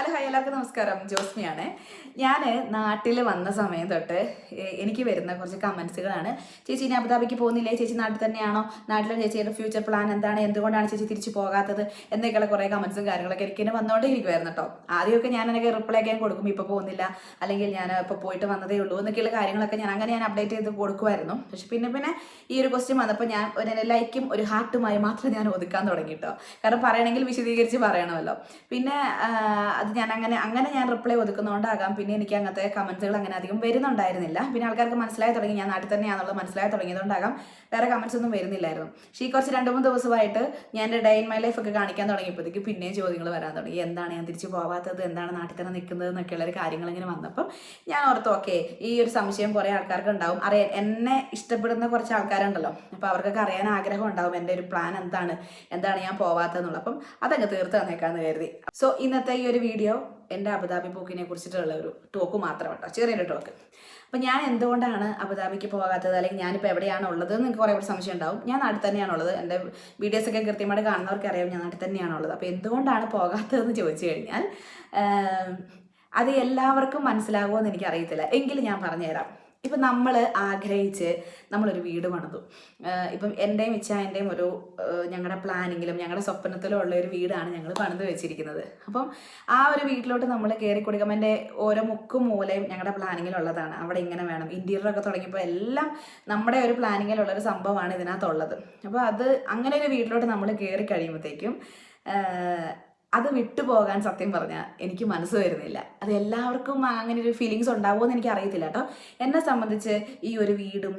Hello hi എല്ലാവർക്കും നമസ്കാരം. ജോസ്മിയാണ്. ഞാൻ നാട്ടിൽ വന്ന സമയം തൊട്ട് എനിക്ക് വരുന്ന കുറച്ച് കമൻസുകളാണ് ചേച്ചി ഇനി അബുദാബിക്ക് പോകുന്നില്ലേ? ചേച്ചി നാട്ടിൽ തന്നെയാണോ? നാട്ടിലെ ചേച്ചിയുടെ ഫ്യൂച്ചർ പ്ലാൻ എന്താണ്? എന്തുകൊണ്ടാണ് ചേച്ചി തിരിച്ചു പോകാത്തത്? എന്നൊക്കെയുള്ള കുറേ കമൻസും കാര്യങ്ങളൊക്കെ എനിക്ക് എന്നെ വന്നുകൊണ്ടേ ഇരിക്കുമായിരുന്നു കേട്ടോ ആദ്യമൊക്കെ ഞാൻ എനിക്ക് റിപ്ലൈ ഒക്കെ കൊടുക്കും ഇപ്പോൾ പോകുന്നില്ല. അല്ലെങ്കിൽ ഞാൻ ഇപ്പോൾ പോയിട്ട് വന്നതേ ഉള്ളൂ എന്നൊക്കെയുള്ള കാര്യങ്ങളൊക്കെ ഞാൻ അങ്ങനെ ഞാൻ അപ്ഡേറ്റ് ചെയ്ത് കൊടുക്കുമായിരുന്നു പക്ഷെ പിന്നെ പിന്നെ ഈ ഒരു ക്വസ്റ്റ്യൻ വന്നപ്പോൾ ഞാൻ ഒരു ലൈക്കും ഒരു ഹാർട്ടുമായി മാത്രം ഞാൻ ഒതുക്കാൻ തുടങ്ങി കേട്ടോ കാരണം പറയണമെങ്കിൽ വിശദീകരിച്ച് പറയണമല്ലോ. പിന്നെ ആ, അത് ഞാൻ അങ്ങനെ അങ്ങനെ ഞാൻ റിപ്ലൈ ഒതുക്കുന്നതുകൊണ്ടാകാം പിന്നെ എനിക്ക് അങ്ങനത്തെ കമൻസുകൾ അങ്ങനെ അധികം വരുന്നുണ്ടായിരുന്നില്ല. പിന്നെ ആൾക്കാർക്ക് മനസ്സിലായി തുടങ്ങി. ഞാൻ നാട്ടിൽ തന്നെയാണെന്നുള്ളത് മനസ്സിലായി തുടങ്ങിയതുകൊണ്ടാകാം. വേറെ കമൻസ് ഒന്നും വരുന്നില്ലായിരുന്നു. പക്ഷേ ഈ കുറച്ച് രണ്ട് മൂന്ന് ദിവസമായിട്ട് ഞാൻ എന്റെ ഡേ ഇൻ മൈ ലൈഫ് ഒക്കെ കാണിക്കാൻ തുടങ്ങിയപ്പോഴത്തേക്ക് പിന്നെയും ചോദ്യങ്ങൾ വരാൻ തുടങ്ങി. എന്താണ് ഞാൻ തിരിച്ചു പോവാത്തത്? എന്താണ് നാട്ടിൽ തന്നെ നിൽക്കുന്നത്? എന്നൊക്കെയുള്ള കാര്യങ്ങൾ ഇങ്ങനെ വന്നപ്പം ഞാൻ ഓർത്തു ഓക്കെ ഈ ഒരു സംശയം കുറേ ആൾക്കാർക്ക് ഉണ്ടാവും. അറിയാൻ എന്നെ ഇഷ്ടപ്പെടുന്ന കുറച്ച് ആൾക്കാരുണ്ടല്ലോ. അപ്പോൾ അവർക്കൊക്കെ അറിയാൻ ആഗ്രഹം ഉണ്ടാവും. എന്റെ ഒരു പ്ലാൻ എന്താണ്? എന്താണ് ഞാൻ പോവാത്തതെന്നുള്ളത്? അപ്പം അതങ്ങ് തീർത്ത് തന്നേക്കാന്ന് കരുതി. സോ ഇന്നത്തെ ഈ ഒരു വീഡിയോ എന്റെ അബുദാബി പോക്കിനെ കുറിച്ചിട്ടുള്ള ഒരു ടോക്ക് മാത്രം കേട്ടോ ചെറിയൊരു ടോക്ക് അപ്പം ഞാൻ എന്തുകൊണ്ടാണ് അബുദാബിക്ക് പോകാത്തത്? അല്ലെങ്കിൽ ഞാനിപ്പോൾ എവിടെയാണ് ഉള്ളത് നിങ്ങൾക്ക് കുറേ സംശയം ഉണ്ടാവും. ഞാൻ നാട്ടിൽ തന്നെയാണുള്ളത് എന്റെ വീഡിയോസൊക്കെ കൃത്യമായിട്ട് കാണുന്നവർക്ക് അറിയാം ഞാൻ നാട്ടിൽ തന്നെയാണുള്ളത് അപ്പോൾ എന്തുകൊണ്ടാണ് പോകാത്തതെന്ന് ചോദിച്ചു കഴിഞ്ഞാൽ അത് എല്ലാവർക്കും മനസ്സിലാകുമോ എന്ന് എനിക്കറിയത്തില്ല. എങ്കിലും ഞാൻ പറഞ്ഞുതരാം. ഇപ്പം നമ്മൾ ആഗ്രഹിച്ച് നമ്മളൊരു വീട് പണിതു. ഇപ്പം എന്റെയും ഇച്ഛാന്റെയും ഒരു ഞങ്ങളുടെ പ്ലാനിങ്ങിലും ഞങ്ങളുടെ സ്വപ്നത്തിലും ഉള്ള ഒരു വീടാണ് ഞങ്ങൾ പണിത് വെച്ചിരിക്കുന്നത്. അപ്പം ആ ഒരു വീട്ടിലോട്ട് നമ്മൾ കയറി കൊടുക്കുമ്പോൾ എന്റെ ഓരോ മുക്കും മൂലയും ഞങ്ങളുടെ പ്ലാനിങ്ങിലുള്ളതാണ്. അവിടെ ഇങ്ങനെ വേണം. ഇന്റീരിയറൊക്കെ തുടങ്ങിയപ്പോൾ എല്ലാം നമ്മുടെ ഒരു പ്ലാനിങ്ങിലുള്ളൊരു സംഭവമാണ് ഇതിനകത്തുള്ളത്. അപ്പോൾ അത് അങ്ങനെ ഒരു വീട്ടിലോട്ട് നമ്മൾ കയറി കഴിയുമ്പോഴത്തേക്കും അത് വിട്ടുപോകാൻ സത്യം പറഞ്ഞാൽ എനിക്ക് മനസ്സ് വരുന്നില്ല. അത് എല്ലാവർക്കും അങ്ങനെ ഒരു ഫീലിങ്സ് ഉണ്ടാവുമെന്ന് എനിക്ക് അറിയത്തില്ല കേട്ടോ. എന്നെ സംബന്ധിച്ച് ഈ ഒരു വീടും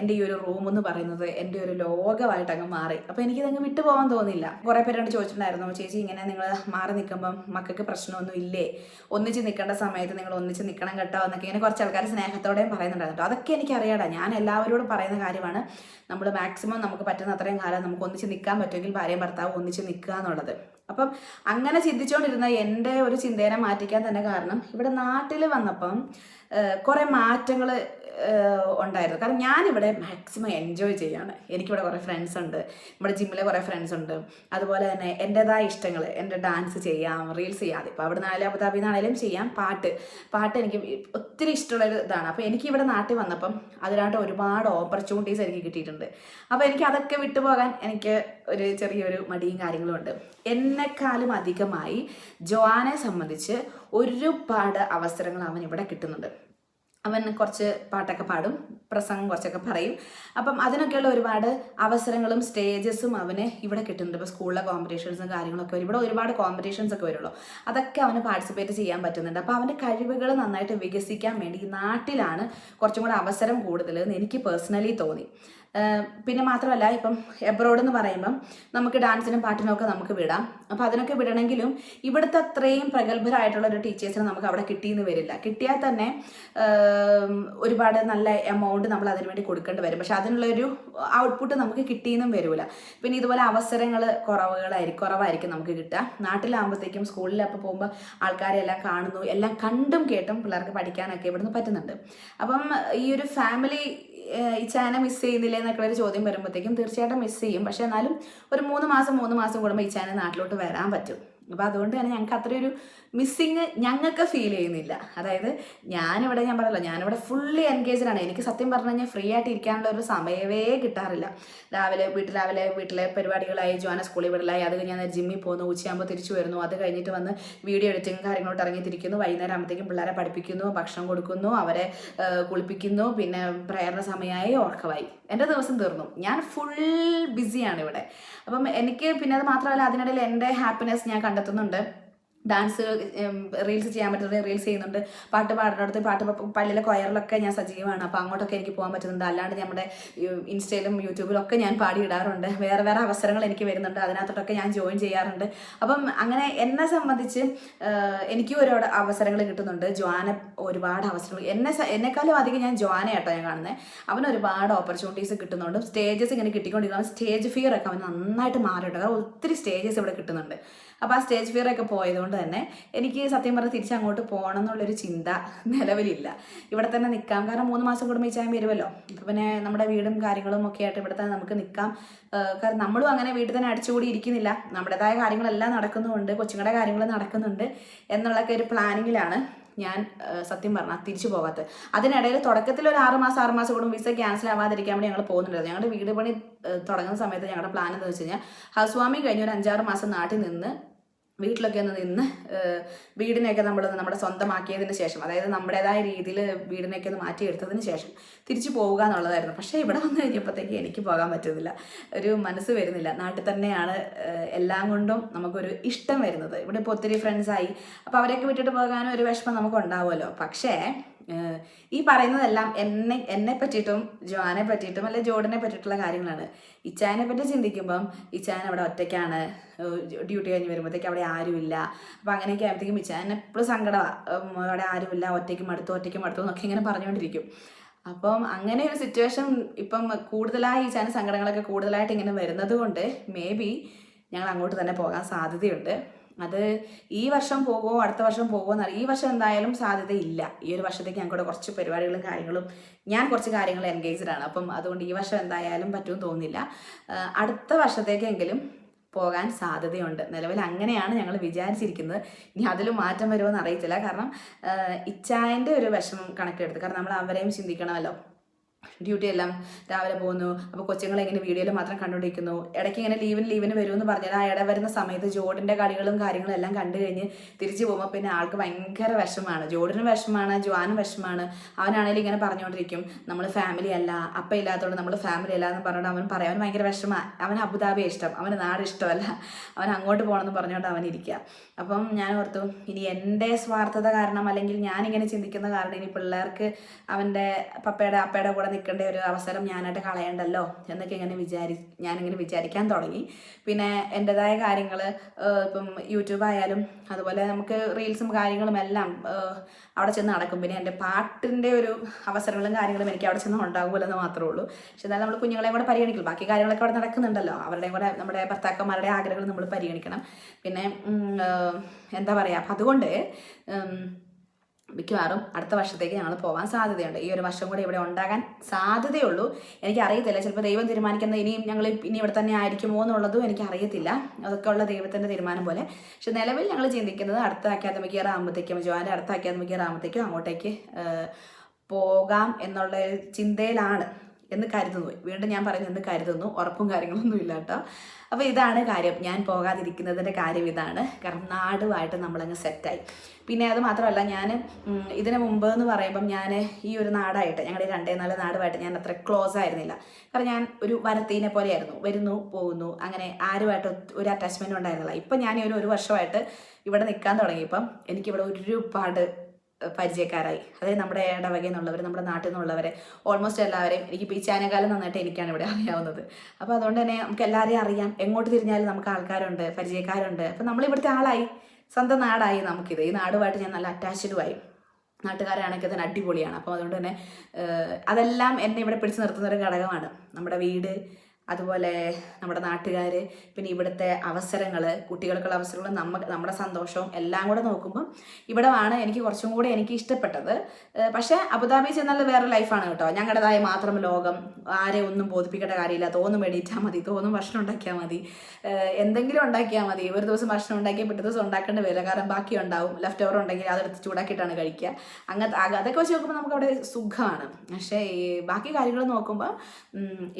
എന്റെ ഈ ഒരു റൂം എന്ന് പറയുന്നത് എന്റെ ഒരു ലോകമായിട്ട് അങ്ങ് മാറി. അപ്പോൾ എനിക്കിതങ്ങ് വിട്ടുപോകാൻ തോന്നില്ല കുറേ പേരോട് ചോദിച്ചിട്ടുണ്ടായിരുന്നു ചേച്ചി ഇങ്ങനെ നിങ്ങൾ മാറി നിൽക്കുമ്പം മക്കൾക്ക് പ്രശ്നമൊന്നും ഇല്ലേ? ഒന്നിച്ച് നിൽക്കേണ്ട സമയത്ത് നിങ്ങൾ ഒന്നിച്ച് നിൽക്കണം കേട്ടോ എന്നൊക്കെ ഇങ്ങനെ കുറച്ച് ആൾക്കാർ സ്നേഹത്തോടെയും പറയുന്നുണ്ടായിരുന്നു അതൊക്കെ എനിക്ക് അറിയാടാ ഞാൻ എല്ലാവരോടും പറയുന്ന കാര്യമാണ്. നമ്മൾ മാക്സിമം നമുക്ക് പറ്റുന്ന അത്രയും കാലം നമുക്ക് ഒന്നിച്ച് നിൽക്കാൻ പറ്റുമെങ്കിൽ ഭാര്യയും ഭർത്താവും ഒന്നിച്ച് നിൽക്കുക എന്നുള്ളത്. അപ്പം അങ്ങനെ ചിന്തിച്ചുകൊണ്ടിരുന്ന എന്റെ ഒരു ചിന്തേനെ മാറ്റിക്കാൻ തന്നെ കാരണം ഇവിടെ നാട്ടിൽ വന്നപ്പം കുറേ മാറ്റങ്ങൾ ഉണ്ടായിരുന്നു. കാരണം ഞാനിവിടെ മാക്സിമം എൻജോയ് ചെയ്യാണ് എനിക്കിവിടെ കുറേ ഫ്രണ്ട്സ് ഉണ്ട്. നമ്മുടെ ജിമ്മിലെ കുറേ ഫ്രണ്ട്സ് ഉണ്ട്. അതുപോലെ തന്നെ എന്റെതായ ഇഷ്ടങ്ങൾ എന്റെ ഡാൻസ് ചെയ്യാം റീൽസ് ചെയ്യാം. ഇപ്പോൾ അവിടെ നിന്നാലും അബുദാബി നിന്നാണേലും ചെയ്യാം. പാട്ട്. പാട്ട് എനിക്ക് ഒത്തിരി ഇഷ്ടമുള്ളൊരു ഇതാണ്. അപ്പോൾ എനിക്ക് ഇവിടെ നാട്ടിൽ വന്നപ്പം അതിനായിട്ട് ഒരുപാട് ഓപ്പർച്യൂണിറ്റീസ് എനിക്ക് കിട്ടിയിട്ടുണ്ട്. അപ്പോൾ എനിക്ക് അതൊക്കെ വിട്ടുപോകാൻ എനിക്ക് ഒരു ചെറിയൊരു മടിയും കാര്യങ്ങളും ഉണ്ട്. എന്നെക്കാളും അധികമായി ജോവാനെ സംബന്ധിച്ച് ഒരുപാട് അവസരങ്ങൾ അവൻ ഇവിടെ കിട്ടുന്നുണ്ട്. അവൻ കുറച്ച് പാട്ടൊക്കെ പാടും പ്രസംഗം കുറച്ചൊക്കെ പറയും. അപ്പം അതിനൊക്കെയുള്ള ഒരുപാട് അവസരങ്ങളും സ്റ്റേജസും അവന് ഇവിടെ കിട്ടുന്നുണ്ട്. ഇപ്പോൾ സ്കൂളിലെ കോമ്പറ്റീഷൻസും കാര്യങ്ങളൊക്കെ വരും. ഇവിടെ ഒരുപാട് കോമ്പറ്റീഷൻസ് ഒക്കെ വരുള്ളൂ. അതൊക്കെ അവന് പാർട്ടിസിപ്പേറ്റ് ചെയ്യാൻ പറ്റുന്നുണ്ട്. അപ്പോൾ അവന്റെ കഴിവുകൾ നന്നായിട്ട് വികസിക്കാൻ വേണ്ടി നാട്ടിലാണ് കുറച്ചും കൂടെ അവസരം കൂടുതൽ എന്ന് എനിക്ക് പേഴ്സണലി തോന്നി. പിന്നെ മാത്രമല്ല ഇപ്പം എബ്രോഡ് എന്ന് പറയുമ്പം നമുക്ക് ഡാൻസിനും പാട്ടിനും ഒക്കെ നമുക്ക് വിടാം. അപ്പോൾ അതിനൊക്കെ വിടണമെങ്കിലും ഇവിടുത്തെ അത്രയും പ്രഗത്ഭരായിട്ടുള്ള ഒരു ടീച്ചേഴ്സിനെ നമുക്ക് അവിടെ കിട്ടിയെന്ന് വരില്ല. കിട്ടിയാൽ തന്നെ ഒരുപാട് നല്ല എമൗണ്ട് നമ്മൾ അതിന് വേണ്ടി കൊടുക്കേണ്ടി വരും. പക്ഷെ അതിനുള്ളൊരു ഔട്ട്പുട്ട് നമുക്ക് കിട്ടിയെന്നും വരില്ല പിന്നെ ഇതുപോലെ അവസരങ്ങൾ കുറവുകളായിരിക്കും കുറവായിരിക്കും നമുക്ക് കിട്ടുക. നാട്ടിലാകുമ്പോഴത്തേക്കും സ്കൂളിലൊക്കെ പോകുമ്പോൾ ആൾക്കാരെ എല്ലാം കാണുന്നു. എല്ലാം കണ്ടും കേട്ടും പിള്ളേർക്ക് പഠിക്കാനൊക്കെ ഇവിടുന്ന് പറ്റുന്നുണ്ട്. അപ്പം ഈ ഒരു ഫാമിലി ഈ ചാന മിസ് ചെയ്യുന്നില്ലേ എന്നൊക്കെ ഒരു ചോദ്യം വരുമ്പോഴത്തേക്കും തീർച്ചയായിട്ടും മിസ് ചെയ്യും. പക്ഷേ എന്നാലും ഒരു മൂന്ന് മാസം മൂന്ന് മാസം കൂടുമ്പോൾ ഈ ചാന നാട്ടിലോട്ട് വരാൻ പറ്റും. അപ്പോൾ അതുകൊണ്ട് തന്നെ ഞങ്ങൾക്ക് അത്രയൊരു മിസ്സിങ് ഞങ്ങൾക്ക് ഫീൽ ചെയ്യുന്നില്ല. അതായത് ഞാനിവിടെ ഞാൻ പറയല്ലോ ഞാനിവിടെ ഫുള്ളി എൻഗേജ്ഡ് ആണ്. എനിക്ക് സത്യം പറഞ്ഞു കഴിഞ്ഞാൽ ഫ്രീ ആയിട്ട് ഇരിക്കാനുള്ള ഒരു സമയമേ കിട്ടാറില്ല. രാവിലെ വീട്ടിൽ രാവിലെ വീട്ടിലെ പരിപാടികളായി ജോന സ്കൂളിൽ വിടലായി അത് കഴിഞ്ഞ് ഞാൻ ജിമ്മിൽ പോകുന്നു ഉച്ചയാകുമ്പോൾ തിരിച്ചു വരുന്നു. അത് കഴിഞ്ഞിട്ട് വന്ന് വീഡിയോ എഡിറ്റിംഗ് കാര്യങ്ങളോട്ട് ഇറങ്ങിത്തിരിക്കുന്നു വൈകുന്നേരം ആകുമ്പോഴത്തേക്കും പിള്ളേരെ പഠിപ്പിക്കുന്നു ഭക്ഷണം കൊടുക്കുന്നു അവരെ കുളിപ്പിക്കുന്നു പിന്നെ പ്രേരണ സമയമായി ഉറക്കമായി. എന്റെ ദിവസം തീർന്നു. ഞാൻ ഫുൾ ബിസിയാണ് ഇവിടെ. അപ്പം എനിക്ക് പിന്നെ അത് മാത്രമല്ല അതിനിടയിൽ എന്റെ ഹാപ്പിനെസ് ഞാൻ കണ്ടെത്തുന്നുണ്ട് ഡാൻസ് റീൽസ് ചെയ്യാൻ പറ്റുന്നത് റീൽസ് ചെയ്യുന്നുണ്ട്. പാട്ട് പാടുന്നിടത്ത് പാട്ട് പള്ളിയിലെ കൊയറിലൊക്കെ ഞാൻ സജീവമാണ്. അപ്പോൾ അങ്ങോട്ടൊക്കെ എനിക്ക് പോകാൻ പറ്റുന്നുണ്ട്. അല്ലാണ്ട് നമ്മുടെ ഇൻസ്റ്റയിലും യൂട്യൂബിലും ഒക്കെ ഞാൻ പാടിയിടാറുണ്ട്. വേറെ വേറെ അവസരങ്ങൾ എനിക്ക് വരുന്നുണ്ട്. അതിനകത്തോട്ടൊക്കെ ഞാൻ ജോയിൻ ചെയ്യാറുണ്ട്. അപ്പം അങ്ങനെ എന്നെ സംബന്ധിച്ച് എനിക്കും ഒരുപാട് അവസരങ്ങൾ കിട്ടുന്നുണ്ട്. ജോന ഒരുപാട് അവസരങ്ങൾ എന്നെ എന്നെക്കാളും അധികം ഞാൻ ജോനയാട്ടോ ഞാൻ കാണുന്നത് അവന് ഒരുപാട് ഓപ്പർച്യൂണിറ്റീസ് കിട്ടുന്നുണ്ട്. സ്റ്റേജസ് ഇങ്ങനെ കിട്ടിക്കൊണ്ടിരിക്കുന്നത് സ്റ്റേജ് ഫിയർ ഒക്കെ അവൻ നന്നായിട്ട് മാറിയിട്ടുണ്ട്. കാരണം ഒത്തിരി സ്റ്റേജസ് ഇവിടെ കിട്ടുന്നുണ്ട്. അപ്പോൾ ആ സ്റ്റേജ് ഫിയർ ഒക്കെ പോയതുകൊണ്ട് തന്നെ എനിക്ക് സത്യം പറഞ്ഞാൽ തിരിച്ച് അങ്ങോട്ട് പോകണം എന്നുള്ളൊരു ചിന്ത നിലവിലില്ല. ഇവിടെ തന്നെ നിൽക്കാം. കാരണം മൂന്ന് മാസം കൂടുമ്പോൾ ഈ ചായം വരുമല്ലോ അപ്പോൾ പിന്നെ നമ്മുടെ വീടും കാര്യങ്ങളും ഒക്കെ ആയിട്ട് ഇവിടെ തന്നെ നമുക്ക് നിൽക്കാം. കാരണം നമ്മളും അങ്ങനെ വീട്ടിൽ തന്നെ അടിച്ചുകൂടി ഇരിക്കുന്നില്ല. നമ്മുടേതായ കാര്യങ്ങളെല്ലാം നടക്കുന്നുണ്ട്. കൊച്ചുങ്ങളുടെ കാര്യങ്ങൾ നടക്കുന്നുണ്ട് എന്നുള്ളൊക്കെ ഒരു പ്ലാനിങ്ങിലാണ് ഞാൻ സത്യം പറഞ്ഞാൽ തിരിച്ചു പോകാത്തത്. അതിനിടയിൽ തുടക്കത്തിൽ ഒരു ആറ് മാസം ആറ് മാസം കൂടും വിസ ക്യാൻസൽ ആവാതിരിക്കാൻ വേണ്ടി ഞങ്ങൾ പോകുന്നുണ്ടായിരുന്നു. ഞങ്ങളുടെ വീട് പണി തുടങ്ങുന്ന സമയത്ത് ഞങ്ങളുടെ പ്ലാൻ എന്താ വെച്ച് കഴിഞ്ഞാൽ ഹൗസ് കഴിഞ്ഞ് ഒരു അഞ്ചാറ് മാസം നാട്ടിൽ നിന്ന് വീട്ടിലൊക്കെ ഒന്ന് നിന്ന് വീടിനെയൊക്കെ നമ്മൾ നമ്മുടെ സ്വന്തമാക്കിയതിന് ശേഷം അതായത് നമ്മുടേതായ രീതിയിൽ വീടിനെയൊക്കെ ഒന്ന് മാറ്റിയെടുത്തതിന് ശേഷം തിരിച്ചു പോവുക എന്നുള്ളതായിരുന്നു. പക്ഷേ ഇവിടെ വന്നു കഴിഞ്ഞപ്പോഴത്തേക്ക് എനിക്ക് പോകാൻ പറ്റുന്നില്ല. ഒരു മനസ്സ് വരുന്നില്ല. നാട്ടിൽ തന്നെയാണ് എല്ലാം കൊണ്ടും നമുക്കൊരു ഇഷ്ടം വരുന്നത്. ഇവിടെ ഇപ്പോൾ ഒത്തിരി ഫ്രണ്ട്സായി അപ്പോൾ അവരെയൊക്കെ വിട്ടിട്ട് പോകാനും ഒരു വിഷമം നമുക്ക് ഉണ്ടാവുമല്ലോ പക്ഷേ ഈ പറയുന്നതെല്ലാം എന്നെ എന്നെ പറ്റിയിട്ടും ജോനെ പറ്റിയിട്ടും അല്ലെ ജോഡിനെ പറ്റിയിട്ടുള്ള കാര്യങ്ങളാണ്. ഇച്ചായനെ പറ്റി ചിന്തിക്കുമ്പം ഇച്ചായൻ അവിടെ ഒറ്റയ്ക്കാണ്. ഡ്യൂട്ടി കഴിഞ്ഞ് വരുമ്പോഴത്തേക്ക് അവിടെ ആരുമില്ല. അപ്പം അങ്ങനെയൊക്കെ ആകുമ്പോഴത്തേക്കും ഇച്ചായൻ എപ്പോഴും സങ്കടമാണ് അവിടെ ആരുമില്ല. ഒറ്റയ്ക്ക് മടുത്തു ഒറ്റയ്ക്ക് മടുത്തു എന്നൊക്കെ ഇങ്ങനെ പറഞ്ഞുകൊണ്ടിരിക്കും അപ്പം അങ്ങനെ ഒരു സിറ്റുവേഷൻ ഇപ്പം കൂടുതലായി ചാന സങ്കടങ്ങളൊക്കെ കൂടുതലായിട്ട് ഇങ്ങനെ വരുന്നത് കൊണ്ട് മേ ബി ഞങ്ങൾ അങ്ങോട്ട് തന്നെ പോകാൻ സാധ്യതയുണ്ട്. അത് ഈ വർഷം പോകുമോ അടുത്ത വർഷം പോകുമോ എന്നറിയാം ഈ വർഷം എന്തായാലും സാധ്യതയില്ല ഈ ഒരു വർഷത്തേക്ക് ഞങ്ങൾക്ക് കുറച്ച് പരിപാടികളും കാര്യങ്ങളും ഞാൻ കുറച്ച് കാര്യങ്ങൾ എൻഗേജ്ഡ് ആണ്. അപ്പം അതുകൊണ്ട് ഈ വർഷം എന്തായാലും പറ്റുമെന്ന് തോന്നുന്നില്ല. അടുത്ത വർഷത്തേക്കെങ്കിലും പോകാൻ സാധ്യതയുണ്ട്. നിലവിൽ അങ്ങനെയാണ് ഞങ്ങൾ വിചാരിച്ചിരിക്കുന്നത്. ഇനി അതിൽ മാറ്റം വരുമോ എന്ന് അറിയത്തില്ല. കാരണം ഇച്ചായന്റെ ഒരു വിഷമം കണക്കെടുത്ത് കാരണം നമ്മൾ അവരെയും ചിന്തിക്കണമല്ലോ. ഡ്യൂട്ടി എല്ലാം രാവിലെ പോകുന്നു. അപ്പോൾ കൊച്ചുങ്ങൾ എങ്ങനെ വീഡിയോയിൽ മാത്രം കണ്ടുകൊണ്ടിരിക്കുന്നു ഇടയ്ക്ക് ഇങ്ങനെ ലീവിന് ലീവിന് വരുമെന്ന് പറഞ്ഞാൽ ആ ഇട വരുന്ന സമയത്ത് ജോഡിന്റെ കളികളും കാര്യങ്ങളും എല്ലാം കണ്ടു കഴിഞ്ഞ് തിരിച്ചു പോകുമ്പോൾ പിന്നെ ആൾക്ക് ഭയങ്കര വിഷമാണ്. ജോഡിന് വിഷമാണ് ജോനും വിഷമാണ്. അവനാണെങ്കിലും ഇങ്ങനെ പറഞ്ഞുകൊണ്ടിരിക്കും നമ്മൾ ഫാമിലി അല്ല അപ്പ ഇല്ലാത്തതുകൊണ്ട് നമ്മൾ ഫാമിലി അല്ല എന്ന് പറഞ്ഞുകൊണ്ട് അവൻ പറയാൻ അവൻ ഭയങ്കര വിഷമമാണ് അവൻ അബുദാബി ഇഷ്ടം. അവന് നാട് ഇഷ്ടമല്ല. അവൻ അങ്ങോട്ട് പോകണമെന്ന് പറഞ്ഞുകൊണ്ട് അവൻ ഇരിക്കുക അപ്പം ഞാൻ ഓർത്തു ഇനി എന്റെ സ്വാർത്ഥത കാരണം അല്ലെങ്കിൽ ഞാനിങ്ങനെ ചിന്തിക്കുന്ന കാരണം ഇനി പിള്ളേർക്ക് അവന്റെ പപ്പയുടെ അപ്പയുടെ കൂടെ നിൽക്കേണ്ട ഒരു അവസരം ഞാനായിട്ട് കളയണ്ടല്ലോ എന്നൊക്കെ ഇങ്ങനെ വിചാരി ഞാനിങ്ങനെ വിചാരിക്കാൻ തുടങ്ങി. പിന്നെ എന്റെതായ കാര്യങ്ങൾ ഇപ്പം യൂട്യൂബ് ആയാലും അതുപോലെ നമുക്ക് റീൽസും കാര്യങ്ങളും എല്ലാം അവിടെ ചെന്ന് നടക്കും. പിന്നെ എന്റെ പാട്ടിന്റെ ഒരു അവസരങ്ങളും കാര്യങ്ങളും എനിക്ക് അവിടെ ചെന്ന് ഉണ്ടാകുമല്ലെന്ന് മാത്രമേ ഉള്ളൂ. പക്ഷെ എന്നാലും നമ്മൾ കുഞ്ഞുങ്ങളെ കൂടെ പരിഗണിക്കും ബാക്കി കാര്യങ്ങളൊക്കെ അവിടെ നടക്കുന്നുണ്ടല്ലോ. അവരുടെയും കൂടെ നമ്മുടെ ഭർത്താക്കന്മാരുടെ ആഗ്രഹങ്ങൾ നമ്മൾ പരിഗണിക്കണം. പിന്നെ എന്താ പറയുക അപ്പം അതുകൊണ്ട് മിക്കവാറും അടുത്ത വർഷത്തേക്ക് ഞങ്ങൾ പോകാൻ സാധ്യതയുണ്ട്. ഈ ഒരു വർഷം കൂടെ ഇവിടെ ഉണ്ടാകാൻ സാധ്യതയുള്ളൂ. എനിക്ക് അറിയത്തില്ല ചിലപ്പോൾ ദൈവം തീരുമാനിക്കുന്നത് ഇനിയും ഞങ്ങൾ ഇനി ഇവിടെ തന്നെ ആയിരിക്കുമോ എന്നുള്ളതും എനിക്ക് അറിയത്തില്ല അതൊക്കെ ഉള്ള ദൈവത്തിന്റെ തീരുമാനം പോലെ. പക്ഷെ നിലവിൽ ഞങ്ങൾ ചിന്തിക്കുന്നത് അടുത്ത അക്കാദമിക് ഇയർ ആകുമ്പോഴത്തേക്കും അടുത്ത അക്കാദമിക് ഇയർ ആകുമ്പോഴത്തേക്കും അങ്ങോട്ടേക്ക് പോകാം എന്നുള്ള ചിന്തയിലാണ്. എന്ന് കരുതുന്നു. വീണ്ടും ഞാൻ പറഞ്ഞു എന്ന് കരുതുന്നു. ഉറപ്പും കാര്യങ്ങളൊന്നും ഇല്ല കേട്ടോ. അപ്പോൾ ഇതാണ് കാര്യം. ഞാൻ പോകാതിരിക്കുന്നതിന്റെ കാര്യം ഇതാണ്. കാരണം നാടുമായിട്ട് നമ്മളങ്ങ് സെറ്റായി പിന്നെ അത് മാത്രമല്ല ഞാൻ ഇതിന് മുമ്പ് എന്ന് പറയുമ്പം ഞാൻ ഈ ഒരു നാടായിട്ട് ഞങ്ങളുടെ രണ്ടേ നാല് നാടുമായിട്ട് ഞാൻ അത്ര ക്ലോസ് ആയിരുന്നില്ല. കാരണം ഞാൻ ഒരു വരത്തീനെ പോലെയായിരുന്നു. വരുന്നു പോകുന്നു അങ്ങനെ ആരുമായിട്ട് ഒരു അറ്റാച്ച്മെന്റ് ഉണ്ടായിരുന്നില്ല. ഇപ്പം ഞാൻ ഒരു ഒരു വർഷമായിട്ട് ഇവിടെ നിൽക്കാൻ തുടങ്ങിയപ്പം എനിക്കിവിടെ ഒരുപാട് പരിചയക്കാരായി. അതായത് നമ്മുടെ ഇടവകയിൽ നിന്നുള്ളവർ നമ്മുടെ നാട്ടിൽ നിന്നുള്ളവരെ ഓൾമോസ്റ്റ് എല്ലാവരെയും എനിക്ക് ചാനകാലം നന്നായിട്ട് എനിക്കാണ് ഇവിടെ അറിയാവുന്നത്. അപ്പോൾ അതുകൊണ്ട് തന്നെ നമുക്ക് എല്ലാവരെയും അറിയാം. എങ്ങോട്ട് തിരിഞ്ഞാലും നമുക്ക് ആൾക്കാരുണ്ട് പരിചയക്കാരുണ്ട്. അപ്പോൾ നമ്മളിവിടുത്തെ ആളായി. സ്വന്തം നാടായി നമുക്കിത്. ഈ നാടുമായിട്ട് ഞാൻ നല്ല അറ്റാച്ച്ഡുമായി നാട്ടുകാരാണെങ്കിൽ തന്നെ അടിപൊളിയാണ്. അപ്പോൾ അതുകൊണ്ട് തന്നെ അതെല്ലാം എന്നെ ഇവിടെ പിടിച്ചു നിർത്തുന്ന ഒരു ഘടകമാണ്. നമ്മുടെ വീട് അതുപോലെ നമ്മുടെ നാട്ടുകാർ പിന്നെ ഇവിടുത്തെ അവസരങ്ങൾ കുട്ടികൾക്കുള്ള അവസരങ്ങൾ നമ്മ നമ്മുടെ സന്തോഷവും എല്ലാം കൂടെ നോക്കുമ്പം ആണ് എനിക്ക് കുറച്ചും കൂടെ എനിക്ക് ഇഷ്ടപ്പെട്ടത്. പക്ഷേ അബുദാബി ചെന്നാൽ വേറെ ലൈഫാണ് കേട്ടോ. ഞങ്ങളുടേതായ മാത്രം ലോകം ആരെ ഒന്നും ബോധിപ്പിക്കേണ്ട കാര്യമില്ല. തോന്നും എണീറ്റാൽ മതി തോന്നും ഭക്ഷണം ഉണ്ടാക്കിയാൽ മതി. എന്തെങ്കിലും ഉണ്ടാക്കിയാൽ മതി. ഒരു ദിവസം ഭക്ഷണം ഉണ്ടാക്കിയാൽ പിറ്റേ ദിവസം ഉണ്ടാക്കേണ്ട വരില്ല. കാരണം ബാക്കി ഉണ്ടാവും. ലെഫ്റ്റ് ഓവർ ഉണ്ടെങ്കിൽ അതെടുത്ത് ചൂടാക്കിയിട്ടാണ് കഴിക്കുക. അങ്ങനത്തെ അത് അതൊക്കെ വെച്ച് നോക്കുമ്പോൾ നമുക്ക് അവിടെ സുഖമാണ്. പക്ഷേ ഈ ബാക്കി കാര്യങ്ങൾ നോക്കുമ്പോൾ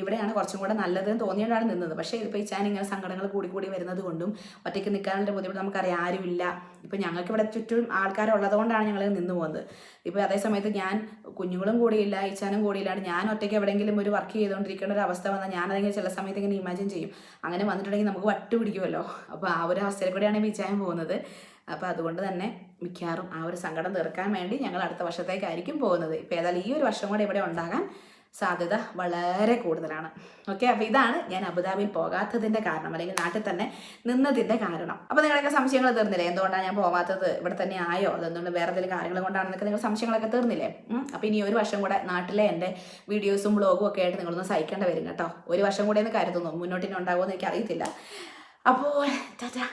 ഇവിടെയാണ് കുറച്ചും കൂടെ നല്ലതെന്ന് തോന്നിയോണ്ടാണ് നിന്നത്. പക്ഷേ ഇപ്പോൾ ഈ ചാൻ ഇങ്ങനെ സങ്കടങ്ങൾ കൂടി കൂടി വരുന്നത് കൊണ്ടും ഒറ്റയ്ക്ക് നിൽക്കാനുള്ള ബുദ്ധിമുട്ട് നമുക്കറിയാം. ആരുമില്ല. ഇപ്പം ഞങ്ങൾക്ക് ഇവിടെ ചുറ്റും ആൾക്കാരുള്ളത് കൊണ്ടാണ് ഞങ്ങൾ നിന്ന് പോകുന്നത് ഇപ്പോൾ അതേ സമയത്ത് ഞാൻ കുഞ്ഞുങ്ങളും കൂടിയില്ല ഈച്ചാനും കൂടിയില്ലാണ്ട് ഞാൻ ഒറ്റയ്ക്ക് എവിടെയെങ്കിലും ഒരു വർക്ക് ചെയ്തുകൊണ്ടിരിക്കേണ്ട ഒരു അവസ്ഥ വന്നാൽ ഞാനതെങ്കിലും ചില സമയത്ത് ഇങ്ങനെ ഇമാജിൻ ചെയ്യും. അങ്ങനെ വന്നിട്ടുണ്ടെങ്കിൽ നമുക്ക് വട്ട് പിടിക്കുമല്ലോ. അപ്പോൾ ആ ഒരു അവസ്ഥയിൽ കൂടെയാണ് ചായം പോകുന്നത്. അപ്പോൾ അതുകൊണ്ട് തന്നെ മിക്കവാറും ആ ഒരു സങ്കടം തീർക്കാൻ വേണ്ടി ഞങ്ങൾ അടുത്ത വർഷത്തേക്കായിരിക്കും പോകുന്നത്. ഇപ്പോൾ ഏതായാലും ഈ ഒരു വർഷം കൂടെ ഇവിടെ ഉണ്ടാകാൻ സാധ്യത വളരെ കൂടുതലാണ്. ഓക്കെ അപ്പോൾ ഇതാണ് ഞാൻ അബുദാബിയിൽ പോകാത്തതിന്റെ കാരണം അല്ലെങ്കിൽ നാട്ടിൽ തന്നെ നിന്നതിന്റെ കാരണം. അപ്പോൾ നിങ്ങളൊക്കെ സംശയങ്ങൾ തീർന്നില്ലേ? എന്തുകൊണ്ടാണ് ഞാൻ പോകാത്തത് ഇവിടെ തന്നെ ആയോ? അതെന്തുകൊണ്ട് വേറെ എന്തെങ്കിലും കാര്യങ്ങൾ കൊണ്ടാണെന്നൊക്കെ നിങ്ങൾ സംശയങ്ങളൊക്കെ തീർന്നില്ലേ. അപ്പോൾ ഇനി ഒരു വർഷം കൂടെ നാട്ടിലെ എന്റെ വീഡിയോസും ബ്ലോഗും ഒക്കെ ആയിട്ട് നിങ്ങളൊന്ന് സഹിക്കേണ്ടി വരും കേട്ടോ. ഒരു വർഷം കൂടെ എന്ന് കരുതുന്നു. മുന്നോട്ടിനുണ്ടാകുമോ എന്ന് എനിക്ക് അറിയത്തില്ല അപ്പോൾ ടാറ്റാ.